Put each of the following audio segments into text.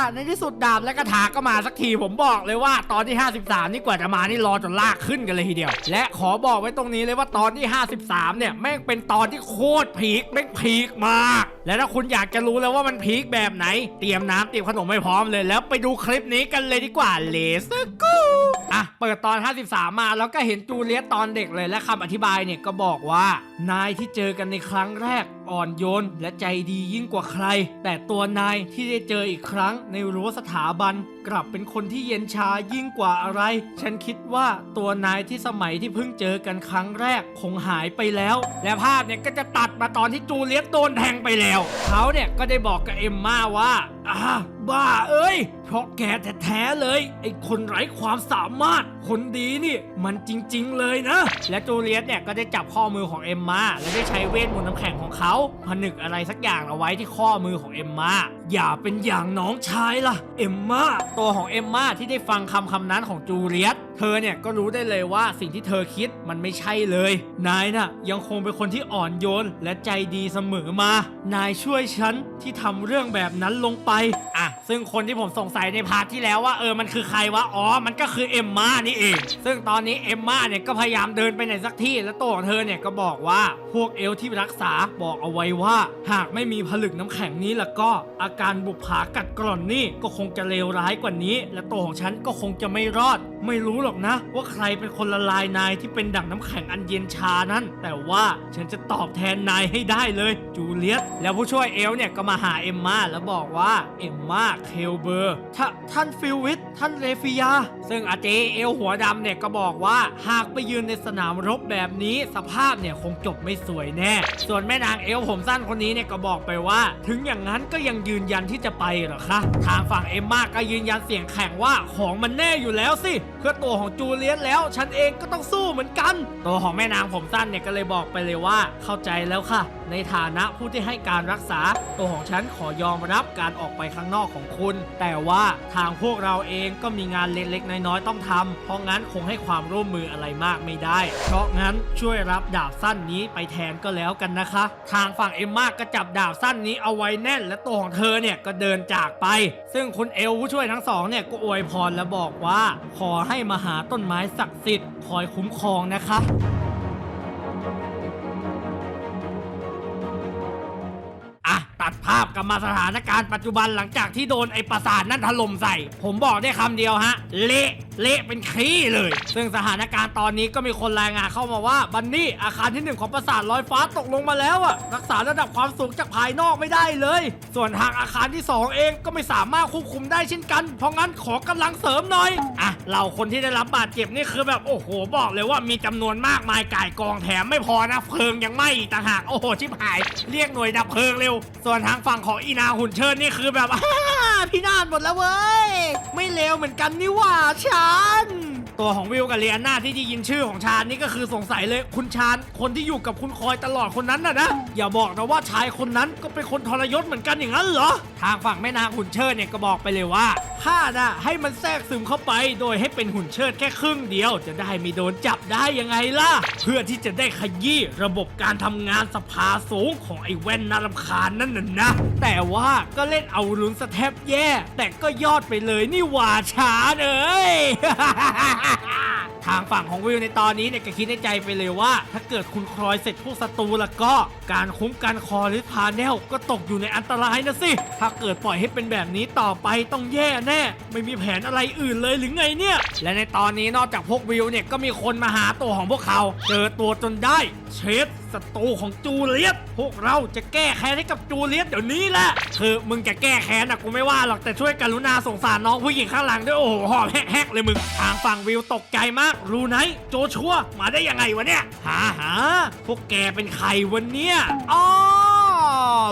ล่ะ ในที่สุดดาบและกระถาก็มาสักทีผมบอกเลยว่าตอนที่ 53 นี่กว่าจะมานี่รอจนลากขึ้นกันเลยทีเดียว และขอบอกไว้ตรงนี้เลยว่าตอนที่ 53 เนี่ยแม่งเป็นตอนที่โคตรพีคแม่งพีคมาก และถ้าคุณอยากจะรู้แล้วว่ามันพีคแบบไหน เตรียมน้ำเตรียมขนมไม่พร้อมเลย แล้วไปดูคลิปนี้กันเลยดีกว่าเลสกูอะเปิดตอน 53 มาแล้วก็เห็นจูเลียตตอนเด็กเลยและคำอธิบายเนี่ยก็บอกว่านายที่เจอกันในครั้งแรก อ่อนโยนและใจดียิ่งกว่าใคร แต่ตัวนายที่ได้เจออีกครั้งในรั้วสถาบัน กลับเป็นคนที่เย็นชายิ่งกว่าอะไร ฉันคิดว่าตัวนายที่สมัยที่เพิ่งเจอกันครั้งแรกคงหายไปแล้ว และภาพเนี่ยก็จะตัดมาตอนที่จูเลียตโดนแทงไปแล้ว เขาเนี่ยก็ได้บอกกับเอมมาว่าอ่าบ้าเอ้ย เพราะแกแท้ๆเลย ไอ้คนไร้ความสามารถ คนดีนี่ มันจริงๆเลยนะ และจูเลียตเนี่ยก็ได้จับข้อมือของเอมมาและได้ใช้เวทมนต์น้ำแข็งของเขาผนึกอะไรสักอย่างเอาไว้ที่ข้อมือของเอมมาอย่าเป็นอย่างน้องชายล่ะ เอมมาตัวของเอมมาที่ได้ฟังคำคำนั้นของจูเลียตเธอเนี่ยก็รู้ได้เลยว่าสิ่งที่เธอคิดมันไม่ใช่เลย นายน่ะยังคงเป็นคนที่อ่อนโยนและใจดีเสมอมา นายช่วยฉันที่ทำเรื่องแบบนั้นลงไปอะซึ่งคนที่ผมสงสัยในพาร์ทที่แล้วว่าเออมันคือใครวะอ๋อมันก็คือเอมมานี่เอง ซึ่งตอนนี้เอมมาเนี่ยก็พยายามเดินไปไหนสักที่ และตัวของเธอเนี่ยก็บอกว่าพวกเอลที่รักษาบอกเอาไว้ว่า หากไม่มีผลึกน้ำแข็งนี้แล้วก็อาการบุปผากัดกร่อนนี่ก็คงจะเลวร้ายกว่านี้ และตัวของฉันก็คงจะไม่รอด ไม่รู้หรอกนะ ว่าใครเป็นคนละลายนายที่เป็นดั่งน้ำแข็งอันเย็นชานั้น แต่ว่าฉันจะตอบแทนนายให้ได้เลยจูเลียตแล้วผู้ช่วยเอลเนี่ยก็มาหาเอมมาแล้วบอกว่าเอมมาเคลเบอร์ท่าท่านฟิลวิทท่านเลฟิยา ซึ่งอาเจเอลหัวดำเนี่ยก็บอกว่าหากไปยืนในสนามรบแบบนี้สภาพเนี่ยคงจบไม่สวยแน่ ส่วนแม่นางเอลผมสั้นคนนี้เนี่ยก็บอกไปว่า ถึงอย่างนั้นก็ยังยืนยันที่จะไปเหรอคะ ทางฝั่งเอมมาก็ยืนยันเสียงแข็งว่าของมันแน่อยู่แล้วสิเพื่อตัวของจูเลียตแล้ว ฉันเองก็ต้องสู้เหมือนกัน ตัวของแม่นางผมสั้นเนี่ยก็เลยบอกไปเลยว่าเข้าใจแล้วค่ะ ในฐานะผู้ที่ให้การรักษา ตัวของฉันขอยอมรับการออกไปข้างนอกของคุณ แต่ว่าทางพวกเราเองก็มีงานเล็กๆ น้อยๆ ต้องทำเพราะงั้นคงให้ความร่วมมืออะไรมากไม่ได้ เพราะงั้นช่วยรับดาบสั้นนี้ไปแทนก็แล้วกันนะคะ ทางฝั่งเอมมาก็จับดาบสั้นนี้เอาไว้แน่น และตัวของเธอเนี่ยก็เดินจากไป ซึ่งคุณเอลผู้ช่วยทั้งสองเนี่ยก็อวยพรและบอกว่า ขอให้มาหาต้นไม้ศักดิ์สิทธิ์คอยคุ้มครองนะคะ ลับมาสถานการณ์ปัจจุบันหลังจากที่โดนไอ้ปราสาทนั่นถล่มใส่ ผมบอกได้คำเดียวฮะ เละเละเป็นขี้เลย ซึ่งสถานการณ์ตอนนี้ก็มีคนรายงานเข้ามาว่าบันนี่อาคารที่หนึ่งของปราสาทลอยฟ้าตกลงมาแล้วอะรักษาระดับความสูงจากภายนอกไม่ได้เลย ส่วนทางอาคารที่สองเองก็ไม่สามารถควบคุมได้เช่นกัน เพราะงั้นขอกำลังเสริมหน่อยอะเราคนที่ได้รับบาดเจ็บนี่คือแบบโอ้โหบอกเลยว่ามีจำนวนมากมายก่ายกองแถมไม่พอนะเพลิงยังไหม้ต่างหากโอ้โหชิบหาย เรียกหน่วยดับเพลิงเร็ว ส่วนทางฝั่งของอีนาหุ่นเชิดนี่คือแบบ พี่นาดหมดแล้วเว้ย ไม่เลวเหมือนกันนี่หว่าฉัน ตัวของวิวกับเลียนาที่ได้ยินชื่อของชาญนี่ก็คือสงสัยเลยคุณชาญคนที่อยู่กับคุณคอยตลอดคนนั้นน่ะนะอย่าบอกนะว่าชายคนนั้นก็เป็นคนทรยศเหมือนกันอย่างนั้นเหรอ ทางฝั่งแม่นางหุ่นเชิดเนี่ยก็บอกไปเลยว่าข้าน่ะให้มันแทรกซึมเข้าไป โดยให้เป็นหุ่นเชิดแค่ครึ่งเดียว จะได้ไม่โดนจับได้ยังไงล่ะ เพื่อที่จะได้ขยี้ระบบการทำงานสภาสูงของไอ้แว่นน่ารำคาญนั่นน่ะนะ แต่ว่าก็เล่นเอารุนสแทบแย่ แต่ก็ยอดไปเลยนี่หว่าช้าเอ้ย Ha ha ha! ทางฝั่งของวิวในตอนนี้เนี่ยก็คิดในใจไปเลยว่า ถ้าเกิดคุณคลอยเสร็จพวกศัตรูแล้วก็การคุ้มกันคอหรือพาแนลก็ตกอยู่ในอันตรายนะสิ ถ้าเกิดปล่อยให้เป็นแบบนี้ต่อไปต้องแย่แน่ ไม่มีแผนอะไรอื่นเลยหรือไงเนี่ย และในตอนนี้นอกจากพวกวิวเนี่ยก็มีคนมาหาตัวของพวกเขาเจอตัวจนได้ เชดศัตรูของจูเลียตพวกเราจะแก้แค้นให้กับจูเลียตเดี๋ยวนี้แหละคือมึงจะแก้แค้นนะกูไม่ว่าหรอกแต่ช่วยกรุณาสงสารน้องผู้หญิงข้างหลังด้วยโอ้โหหอบแฮกๆเลยมึงทางฝั่งวิวตกใจมากรู้ไหนโจชัวมาได้ยังไงวะเนี่ย หาหาพวกแกเป็นใครวันเนี้ยอ๋อ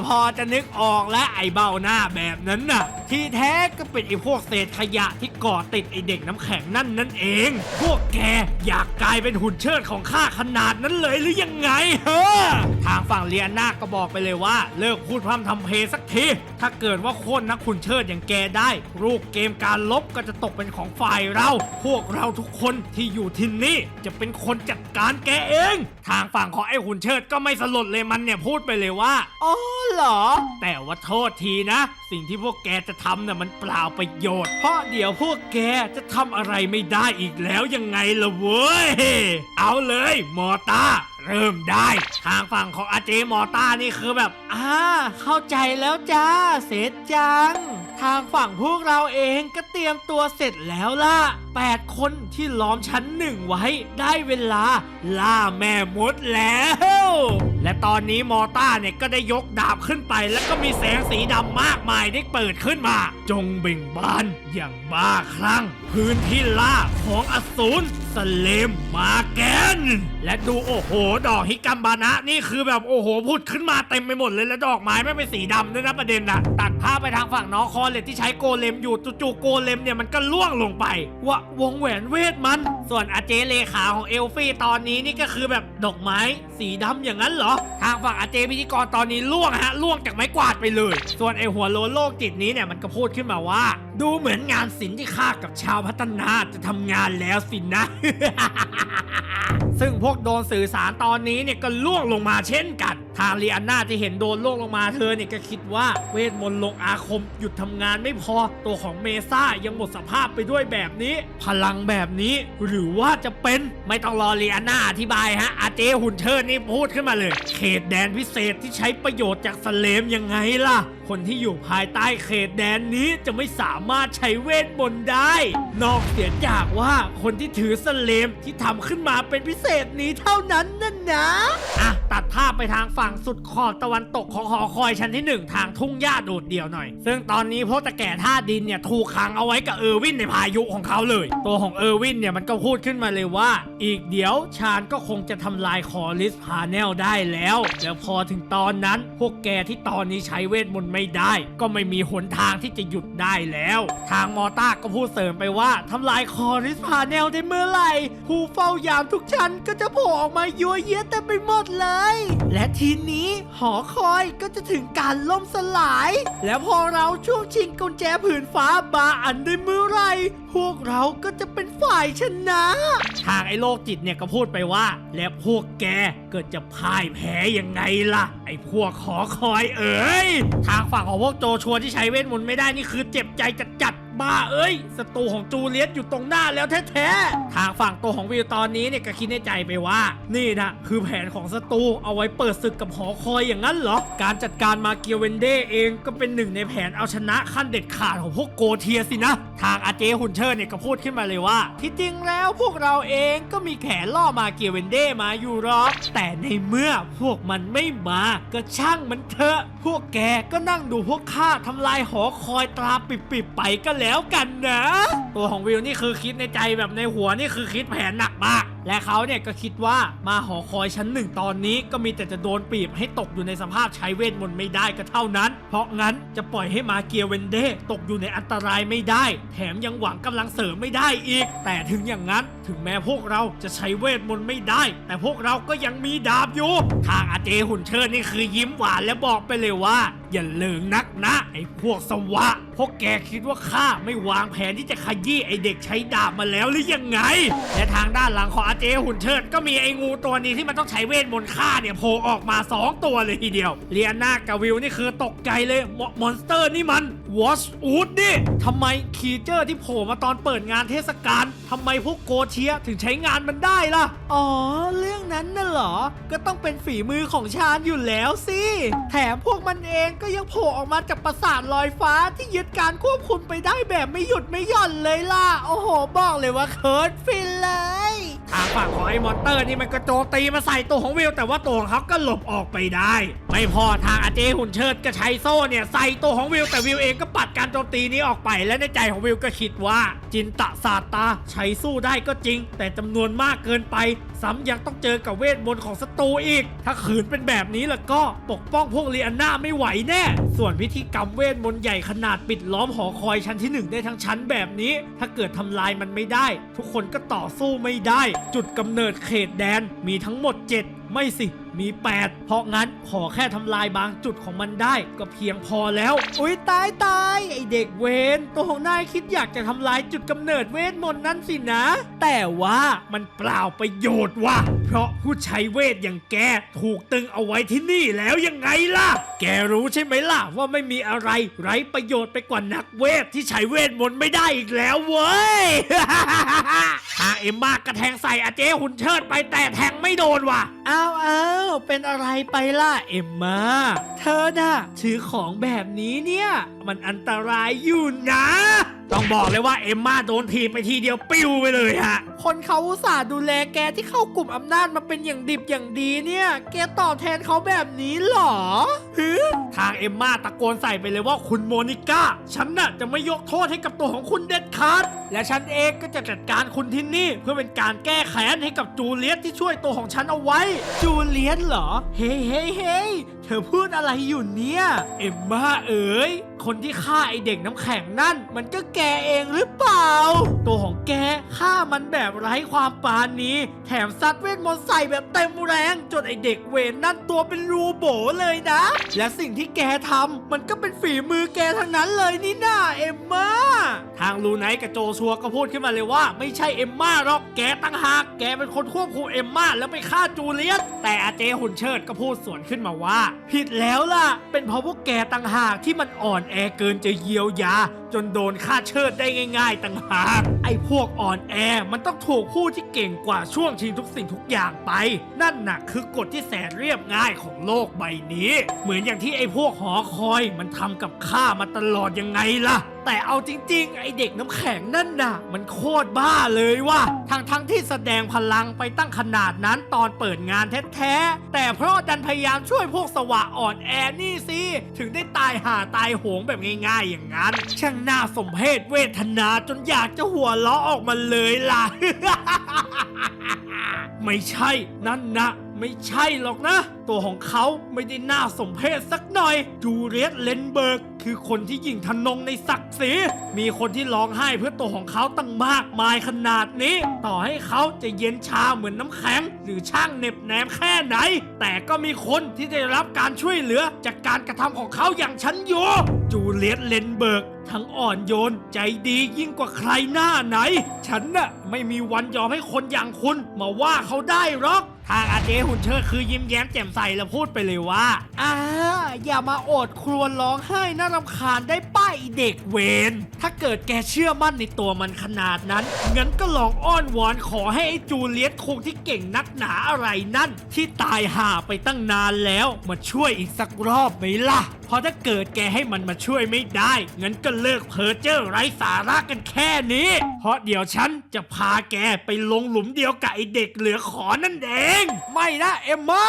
พอจะนึกออกแล้วไอ้เบ้าหน้าแบบนั้นน่ะ ที่แท้ก็เป็นไอ้พวกเศษขยะที่ก่อติดไอ้เด็กน้ำแข็งนั่นนั่นเอง พวกแกอยากกลายเป็นหุ่นเชิดของข้าขนาดนั้นเลยหรือยังไงเฮ้อทางฝั่งเลียนาก็บอกไปเลยว่า เลิกพูดพร่ำทำเพลสักที ถ้าเกิดว่าโค่นนักหุ่นเชิดอย่างแกได้รูปเกมการลบก็จะตกเป็นของฝ่ายเรา พวกเราทุกคนที่อยู่ที่นี่จะเป็นคนจัดการแกเอง ทางฝั่งของไอ้หุ่นเชิดก็ไม่สลดเลยมันเนี่ยพูดไปเลยว่าอ๋อเหรอ แต่ว่าโทษทีนะ สิ่งที่พวกแกจะทำน่ะมันเปล่าประโยชน์ เพราะเดี๋ยวพวกแกจะทำอะไรไม่ได้อีกแล้วยังไงล่ะเว้ย เอาเลยมอต้าเริ่มได้ ทางฝั่งของอาเจมอต้านี่คือแบบอ่าเข้าใจแล้วจ้า เสร็จจัง ทางฝั่งพวกเราเองก็เตรียมตัวเสร็จแล้วล่ะ 8 คนที่ล้อมชั้นหนึ่งไว้ ได้เวลาล่าแม่มดแล้ว และตอนนี้มอต้าเนี่ยก็ได้ยกดาบขึ้นไป แล้วก็มีแสงสีดำมากมายได้เปิดขึ้นมา จงเบ่งบานอย่างบ้าคลั่ง พื้นที่ล่าของอสูร สเลมมาแกน และดูโอ้โห ดอกฮิกัมบานะนี่คือแบบโอ้โหพุดขึ้นมาเต็มไปหมดเลยแล้วดอกไม้ไม่เป็นสีดำด้วยนะประเด็นนะตัดภาพไปทางฝั่งน้องคอเลตที่ใช้โกเลมอยู่จู่ๆโกเลมเนี่ยมันก็ล่วงลงไปวะวงแหวนเวทมัน ส่วนอาเจเลขาของเอลฟี่ตอนนี้นี่ก็คือแบบดอกไม้สีดำอย่างนั้นเหรอ ทางฝั่งอาเจพิธีกรตอนนี้ล่วงฮะล่วงจากไม้กวาดไปเลย ส่วนไอหัวโลนโลกจิตนี้เนี่ยมันก็พูดขึ้นมาว่า ดูเหมือนงานศิลป์ที่ข้ากับชาวพัฒนาจะทำงานแล้วสินะ ซึ่งพวกโดนสื่อสารตอนนี้เนี่ยก็ล่วงลงมาเช่นกัน ทางเรียนนาที่เห็นโดนล่วงลงมาเธอเนี่ยก็คิดว่าเวทมนต์ลงอาคมหยุดทำงานไม่พอตัวของเมซ่ายังหมดสภาพไปด้วยแบบนี้ พลังแบบนี้ หรือว่าจะเป็นไม่ต้องรอเรียนนาอธิบายฮะอาเจหุ่นเชิดนี่พูดขึ้นมาเลย เขตแดนพิเศษที่ใช้ประโยชน์จากสเลมยังไงล่ะ คนที่อยู่ภายใต้เขตแดนนี้จะไม่สามารถใช้เวทมนต์ได้ นอกเสียจากว่าคนที่ถือสเลมที่ทำขึ้นมาเป็นพิเศษนี้เท่านั้นนั่นนะอะตัดภาพไปทางฝั่งสุดขอบตะวันตกของหอคอยชั้นที่หนึ่งทางทุ่งหญ้าโดดเดี่ยวหน่อย ซึ่งตอนนี้พวกตะแก่ท่าดินเนี่ยถูกขังเอาไว้กับเออร์วินในพายุของเขาเลย ตัวของเออร์วินเนี่ยมันก็พูดขึ้นมาเลยว่า อีกเดี๋ยวชาญก็คงจะทำลายคอริสพาเนลได้แล้วแล้วพอถึงตอนนั้น พวกแกที่ตอนนี้ใช้เวทมนต์ไม่ได้ ก็ไม่มีหนทางที่จะหยุดได้แล้วทางมอต้าก็พูดเสริมไปว่าทำลายคอริสพาเนลได้เมื่อไหร่ผู้เฝ้ายามทุกชั้นก็จะโผล่ออกมายัวเยียเต็มไปหมดเลย และทีนี้หอคอยก็จะถึงการล่มสลาย และพอเราช่วงชิงกุญแจผืนฟ้าบาอันได้เมื่อไหร่พวกเราก็จะเป็นฝ่ายชนะ ทางไอ้โลกจิตเนี่ยก็พูดไปว่า แล้วพวกแกเกิดจะพ่ายแพ้ยังไงล่ะ ไอ้พวกขอคอยเอ๋ยทางฝั่งของพวกโจชัวที่ใช้เวทมนต์ไม่ได้นี่คือเจ็บใจจัดจัดๆ บ้าเอ้ยศัตรูของจูเลียตอยู่ตรงหน้าแล้วแท้ๆทางฝั่งตัวของวิวตอนนี้เนี่ยก็คิดในใจไปว่า นี่นะคือแผนของศัตรูเอาไว้เปิดศึกกับหอคอยอย่างนั้นเหรอ การจัดการมาเกียวเวนเดเองก็เป็นหนึ่งในแผนเอาชนะขั้นเด็ดขาดของพวกโกเทียสินะ ทางอาเจฮุนเชอร์เนี่ยก็พูดขึ้นมาเลยว่า ที่จริงแล้วพวกเราเองก็มีแขนล่อมาเกียวเวนเดมาอยู่หรอกแต่ในเมื่อพวกมันไม่มาก็ช่างมันเถอะ พวกแกก็นั่งดูพวกข้าทำลายหอคอยตราปิบๆไปก็แล้วกันนะ ตัวของวิวนี่คือคิดในใจแบบในหัวนี่คือคิดแผนหนักมาก และเขาเนี่ยก็คิดว่ามาหอคอยชั้นหนึ่งตอนนี้ก็มีแต่จะโดนปีบให้ตกอยู่ในสภาพใช้เวทมนต์ไม่ได้ก็เท่านั้น เพราะงั้นจะปล่อยให้มาเกียเวนเดตกอยู่ในอันตรายไม่ได้ แถมยังหวังกำลังเสริมไม่ได้อีก แต่ถึงอย่างนั้นถึงแม้พวกเราจะใช้เวทมนต์ไม่ได้ แต่พวกเราก็ยังมีดาบอยู่ทางอาเจหุ่นเชิดนี่คือยิ้มหวานและบอกไปเลยว่าอย่าเลิงนักนะไอ้พวกสวะ พวกแกคิดว่าข้าไม่วางแผนที่จะขยี้ไอเด็กใช้ดาบมาแล้วหรือยังไง และทางด้านหลังของอาเจหุ่นเชิด ก็มีไอ้งูตัวนี้ที่มันต้องใช้เวทมนต์ฆ่าเนี่ยโผล่ออกมา 2 ตัวเลยทีเดียวเลียนากับวิวนี่คือตกใจเลยมอนสเตอร์นี่มัน วอชอูดนี่ทำไมคีเจอร์ที่โผล่มาตอนเปิดงานเทศกาลทำไมพวกโกเชียถึงใช้งานมันได้ล่ะ อ๋อ เรื่องนั้นน่ะเหรอ ก็ต้องเป็นฝีมือของชาญอยู่แล้วสิ แถมพวกมันเองก็ยังโผล่ออกมาจากปราสาทลอยฟ้าที่ยึดการควบคุมไปได้แบบไม่หยุดไม่หย่อนเลยล่ะ โอ้โห บอกเลยว่าเคิร์ดฟินเลย ทางฝั่งของไอ้มอนเตอร์นี่มันกระโจมตีมาใส่ตัวของวิวแต่ว่าตัวของเขาก็หลบออกไปได้ ไม่พอทางอาเจหุ่นเชิดก็ใช้โซ่เนี่ยใส่ตัวของวิวแต่วิวเองก็ปัดการโจมตีนี้ออกไป และในใจของวิวก็คิดว่า จินตะศาตาใช้สู้ได้ก็จริง แต่จำนวนมากเกินไป ซ้ำยังต้องเจอกับเวทมนต์ของศัตรูอีก ถ้าขืนเป็นแบบนี้แล้วก็ปกป้องพวกเรียนนาไม่ไหวแน่ ส่วนพิธีกรรมเวทมนต์ใหญ่ขนาดปิดล้อมหอคอยชั้นที่หนึ่งได้ทั้งชั้นแบบนี้ ถ้าเกิดทำลายมันไม่ได้ ทุกคนก็ต่อสู้ไม่ได้ จุดกำเนิดเขตแดนมีทั้งหมด 7 ไม่สิ มี 8 เพราะงั้นขอแค่ทำลายบางจุดของมันได้ก็เพียงพอแล้ว อุ้ยตายตายไอเด็กเวนตัวของนายคิดอยากจะทำลายจุดกำเนิดเวทมนต์นั้นสินะ แต่ว่ามันเปล่าประโยชน์ว่ะ เพราะผู้ใช้เวทอย่างแกถูกตึงเอาไว้ที่นี่แล้วยังไงล่ะ แกรู้ใช่ไหมล่ะ ว่าไม่มีอะไรไร้ประโยชน์ไปกว่านักเวทที่ใช้เวทมนต์ไม่ได้อีกแล้วเว้ยทางเอ็มมากระแทงใส่อาเจหุ่นเชิดไปแต่แทงไม่โดนว่ะ อ้าวอ้าวเป็นอะไรไปล่ะเอ็มมาเธอน่ะถือของแบบนี้เนี่ย มันอันตรายอยู่นะ ต้องบอกเลยว่าเอ็มมาโดนทีไปทีเดียวปิ้วไปเลยฮะ คนเขาอุตส่าห์ดูแลแกที่เข้ากลุ่มอำนาจมาเป็นอย่างดิบอย่างดีเนี่ย แกตอบแทนเขาแบบนี้เหรอฮึทางเอ็มมาตะโกนใส่ไปเลยว่าคุณโมนิก้า ฉันน่ะจะไม่ยกโทษให้กับตัวของคุณเด็ดขาด และฉันเองก็จะจัดการคุณที่นี่ เพื่อเป็นการแก้แค้นให้กับจูเลียสที่ช่วยตัวของฉันเอาไว้ จูเลียเหรอ เฮ้เฮ้เฮ้เธอพูดอะไรอยู่เนี่ย เอ็มมาเอ๋ย คนที่ฆ่าไอเด็กน้ำแข็งนั่น มันก็แกเองหรือเปล่า ตัวของแกฆ่ามันแบบไร้ความปราณีแถมซัดเวทมนต์ใส่แบบเต็มแรง จนไอเด็กเวนนั่นตัวเป็นรูโบเลยนะ และสิ่งที่แกทำมันก็เป็นฝีมือแกทั้งนั้นเลยนี่นาเอมมาทางลูไนท์กับโจชัวก็พูดขึ้นมาเลยว่า ไม่ใช่เอมมาหรอกแกตั้งหากแกเป็นคนควบคุมเอมมาแล้วไปฆ่าจูเลียสแต่อาเจหุ่นเชิดก็พูดสวนขึ้นมาว่า ผิดแล้วล่ะ เป็นเพราะพวกแกตั้งหากที่มันอ่อนแอเกินจะเยียวยา จนโดนฆ่าเชิดได้ง่าย ๆต่างหากไอ้พวกอ่อนแอมันต้องถูกผู้ที่เก่งกว่าช่วงชิงทุกสิ่งทุกอย่างไป นั่นน่ะคือกฎที่แสนเรียบง่ายของโลกใบนี้ เหมือนอย่างที่ไอ้พวกหอคอยมันทำกับข้ามาตลอดยังไงล่ะ แต่เอาจริง ๆ ไอเด็กน้ำแข็งนั่นน่ะ มันโคตรบ้าเลยว่ะทั้งทั้งๆที่แสดงพลังไปตั้งขนาดนั้นตอนเปิดงานแท้ๆแต่เพราะดันพยายามช่วยพวกสวะอ่อนแอนี่สิถึงได้ตายห่าตายโหงแบบง่าย ๆ อย่างนั้น ช่างน่าสมเพชเวทนาจนอยากจะหัวเราะออกมาเลยล่ะ ไม่ใช่นั่นนะ ไม่ใช่หรอกนะ ตัวของเขาไม่ได้น่าสมเพชสักหน่อย จูเลียตเลนเบิร์ก คือคนที่ยิ่งทนงในศักดิ์ศรีมีคนที่ร้องไห้เพื่อตัวของเขาตั้งมากมายขนาดนี้ ต่อให้เขาจะเย็นชาเหมือนน้ำแข็ง หรือช่างเหน็บแนมแค่ไหน แต่ก็มีคนที่ได้รับการช่วยเหลือจากการกระทำของเขาอย่างฉันอยู่จูเลียตเลนเบิร์ก ทั้งอ่อนโยนใจดียิ่งกว่าใครหน้าไหน ฉันน่ะไม่มีวันยอมให้คนอย่างคุณมาว่าเขาได้หรอก ทางอาเจหุ่นเชิดคือยิ้มแย้มแจ่มใสแล้วพูดไปเลยว่าอ่าอย่ามาโอดครวญร้องไห้น่ารำคาญได้ปะายเด็กเวนถ้าเกิดแกเชื่อมั่นในตัวมันขนาดนั้น งั้นก็ลองอ้อนวอนขอให้ไอ้จูเลียตคงที่เก่งนักหนาอะไรนั่น ที่ตายห่าไปตั้งนานแล้ว มาช่วยอีกสักรอบไหมล่ะ เพราะถ้าเกิดแกให้มันมาช่วยไม่ได้ งั้นก็เลิกเพ้อเจ้อไร้สาระกันแค่นี้ เพราะเดี๋ยวฉันจะพาแกไปลงหลุมเดียวกับไอเด็กเหลือขอนั่นเอง ไม่นะเอมมา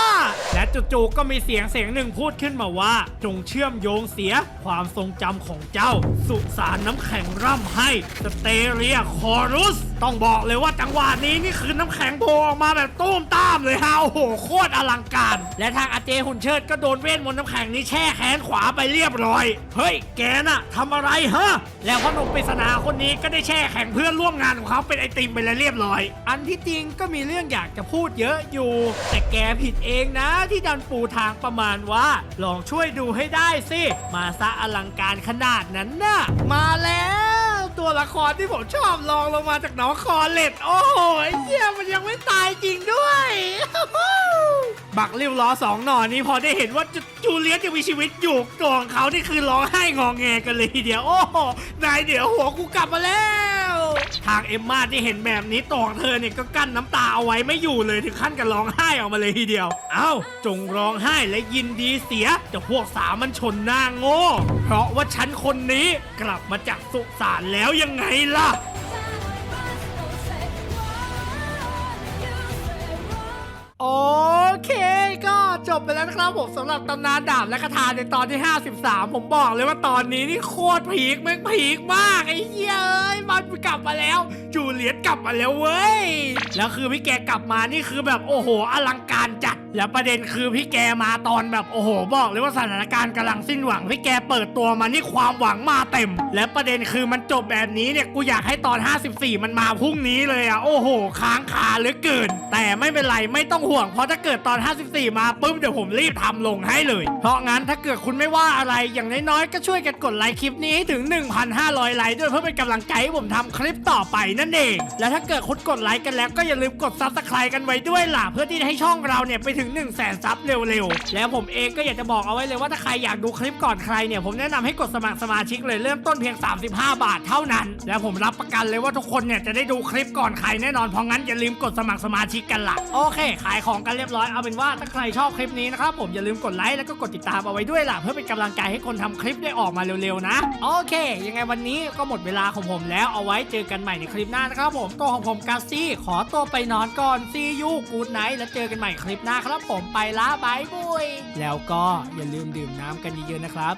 และจู่ๆก็มีเสียงเสียงหนึ่งพูดขึ้นมาว่า จงเชื่อมโยงเสียความทรงจำของเจ้าสุสานน้ำแข็งร่ำให้สเตเรียคอรุส ต้องบอกเลยว่าจังหวะนี้นี่คือน้ำแข็งโผล่ออกมาแบบตุ้มตามเลยฮะโอ้โหโคตรอลังการ และทางอาเจหุ่นเชิดก็โดนเวทมนต์น้ำแข็งนี้แช่แขนขวาไปเรียบร้อย เฮ้ยแกน่ะทำอะไรฮะแล้วพ่อหนุ่มปริศนาคนนี้ก็ได้แช่แข็งเพื่อนร่วมงานของเขาเป็นไอติมไปแล้วเรียบร้อย อันที่จริงก็มีเรื่องอยากจะพูดเยอะอยู่ แต่แกผิดเองนะที่ดันปูทางประมาณว่า ลองช่วยดูให้ได้สิมาซะอลังการขนาดนั้นน่ะ มาแล้ว ตัวละครที่ผมชอบลองลงมาจากน้องคอเล็ด โอ้โหไอ้เหี้ยมันยังไม่ตายจริงด้วย บักริ้วล้อสองหน่อนี้พอได้เห็นว่าจจูเลียสยังมีชีวิตอยู่ตัวของเขานี่คือร้องไห้งองแงกันเลยทีเดียว โอ้โหนายเดี๋ยวหัวกูกลับมาแล้ว ทางเอมมาที่เห็นแบบนี้ตองเธอเนี่ยก็กั้นน้ำตาเอาไว้ไม่อยู่เลยถึงขั้นกับร้องไห้ออกมาเลยทีเดียว เอ้า จงร้องไห้และยินดีเสียจะพวกสามัญชนหน้าโง่ เพราะว่าฉันคนนี้กลับมาจากสุสานแล้วยังไงล่ะโอ้ เคก็จบไปแล้วนะครับผมสำหรับตำนานดาบและคาถาในตอนที่ 53 ผมบอกเลยว่าตอนนี้นี่โคตรพีคแม่งพีคมากไอ้เหี้ยเอ้ยมันกลับมาแล้ว จูเลียตกลับมาแล้วเว้ย แล้วคือพี่แกกลับมานี่คือแบบโอ้โห อลังการจัด แล้วประเด็นคือพี่แกมาตอนแบบโอ้โห บอกเลยว่าสถานการณ์กำลังสิ้นหวังพี่แกเปิดตัวมานี่ความหวังมาเต็ม และประเด็นคือมันจบแบบนี้เนี่ยกูอยากให้ตอน 54 มันมาพรุ่งนี้เลยอะโอ้โห ค้างคาเหลือเกิน แต่ไม่เป็นไรไม่ต้องห่วงเพราะถ้าเกิดตอน 54 มาปุ๊บเดี๋ยวผมรีบทำลงให้เลย เพราะงั้นถ้าเกิดคุณไม่ว่าอะไรอย่างน้อยๆก็ช่วยกันกดไลค์คลิปนี้ให้ถึง 1,500 ไลค์ด้วยเพื่อเป็นกำลังใจให้ผมทำคลิปต่อไปนั่นเอง และถ้าเกิดคุณกดไลค์กันแล้วก็อย่าลืมกดซับสไครต์กันไว้ด้วยล่ะ เพื่อที่จะให้ช่องเราเนี่ยไปถึง 1 0 0 0 0แสนซับเร็วๆ แล้วผมเองก็อยากจะบอกเอาไว้เลยว่าถ้าใครอยากดูคลิปก่อนใครเนี่ยผมแนะนำให้กดสมัครสมาชิกเลยเริ่มต้นเพียง 35 บาทเท่านั้น แล้วผมรับประกันเลยว่าทุกคนเนี่ยจะได้ดูคลิปก่อนใครแน่นอนเพราะงั้นอย่าลืมกดสมัครสมาชิกกันล่ะโอเค ขายของกันเรียบร้อยเอาเป็นว่าถ้าใครชอบคลิปนี้นะครับผมอย่าลืมกดไลค์แล้วก็กดติดตามเอาไว้ด้วยล่ะเพื่อเป็นกำลังใจให้คนทำคลิปได้ออกมาเร็วๆนะ โอเค ยังไงวันนี้ก็หมดเวลาของผมแล้วเอาไว้เจอกันใหม่ในคลิปหน้านะครับผมตัวของผมกาซี่ขอตัวไปนอนก่อนซียูกูดไนท์แล้วเจอกันใหม่คลิปหน้าครับผมไปละบายบุยแล้วก็อย่าลืมดื่มน้ำกันเยอะๆนะครับ